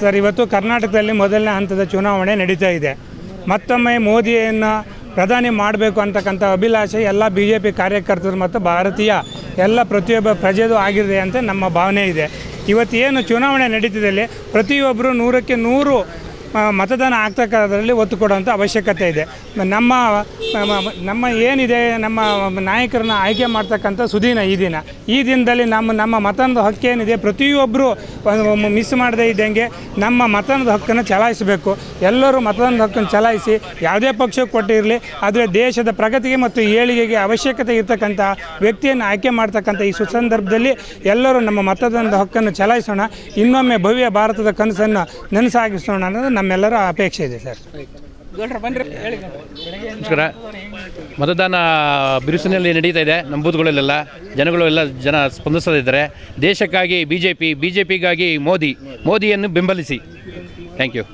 Sir, ಇವತ್ತು ಕರ್ನಾಟಕದಲ್ಲಿ ಮೊದಲನೇ ಹಂತದ ಚುನಾವಣೆ ನಡೀತಾ ಇದೆ. ಮತ್ತೊಮ್ಮೆ ಮೋದಿಯನ್ನು ಪ್ರಧಾನಿ ಮಾಡಬೇಕು ಅಂತಕ್ಕಂಥ ಅಭಿಲಾಷೆ ಎಲ್ಲ ಬಿ ಜೆ ಪಿ ಕಾರ್ಯಕರ್ತರು ಮತ್ತು ಭಾರತೀಯ ಎಲ್ಲ ಪ್ರತಿಯೊಬ್ಬ ಪ್ರಜೆದು ಆಗಿದೆ ಅಂತ ನಮ್ಮ ಭಾವನೆ ಇದೆ. ಇವತ್ತು ಏನು ಚುನಾವಣೆ ನಡೀತಿದೆ ಪ್ರತಿಯೊಬ್ಬರು ನೂರಕ್ಕೆ ನೂರು ಮತದಾನ ಆಗ್ತಕ್ಕಂಥದ್ರಲ್ಲಿ ಒತ್ತು ಕೊಡುವಂಥ ಅವಶ್ಯಕತೆ ಇದೆ. ನಮ್ಮ ನಮ್ಮ ಏನಿದೆ, ನಮ್ಮ ನಾಯಕರನ್ನ ಆಯ್ಕೆ ಮಾಡ್ತಕ್ಕಂಥ ಸುದಿನ ಈ ದಿನ. ಈ ದಿನದಲ್ಲಿ ನಮ್ಮ ನಮ್ಮ ಮತದ ಹಕ್ಕೇನಿದೆ ಪ್ರತಿಯೊಬ್ಬರು ಮಿಸ್ ಮಾಡದೇ ಇದ್ದಂಗೆ ನಮ್ಮ ಮತದ ಹಕ್ಕನ್ನು ಚಲಾಯಿಸಬೇಕು. ಎಲ್ಲರೂ ಮತದಾನದ ಹಕ್ಕನ್ನು ಚಲಾಯಿಸಿ, ಯಾವುದೇ ಪಕ್ಷಕ್ಕೆ ಕೊಟ್ಟಿರಲಿ, ಆದರೆ ದೇಶದ ಪ್ರಗತಿಗೆ ಮತ್ತು ಏಳಿಗೆಗೆ ಅವಶ್ಯಕತೆ ಇರತಕ್ಕಂಥ ವ್ಯಕ್ತಿಯನ್ನು ಆಯ್ಕೆ ಮಾಡ್ತಕ್ಕಂಥ ಈ ಸುಸಂದರ್ಭದಲ್ಲಿ ಎಲ್ಲರೂ ನಮ್ಮ ಮತದಾನದ ಹಕ್ಕನ್ನು ಚಲಾಯಿಸೋಣ. ಇನ್ನೊಮ್ಮೆ ಭವ್ಯ ಭಾರತದ ಕನಸನ್ನು ನನಸಾಗಿಸೋಣ ಅನ್ನೋದು ನಮ್ಮೆಲ್ಲರ ಅಪೇಕ್ಷೆ ಇದೆ ಸರ್. ನಮಸ್ಕಾರ. ಮತದಾನ ಬಿರುಸಿನಲ್ಲಿ ನಡೀತಾ ಇದೆ. ನಮ್ಮ ಬೂತ್ಗಳಲ್ಲೆಲ್ಲ ಜನಗಳು ಎಲ್ಲ ಜನ ಸ್ಪಂದಿಸ್ತಾ ಇದ್ದಾರೆ ದೇಶಕ್ಕಾಗಿ B J P B J ಪಿಗಾಗಿ Modi. ಮೋದಿಯನ್ನು ಬೆಂಬಲಿಸಿ. Thank you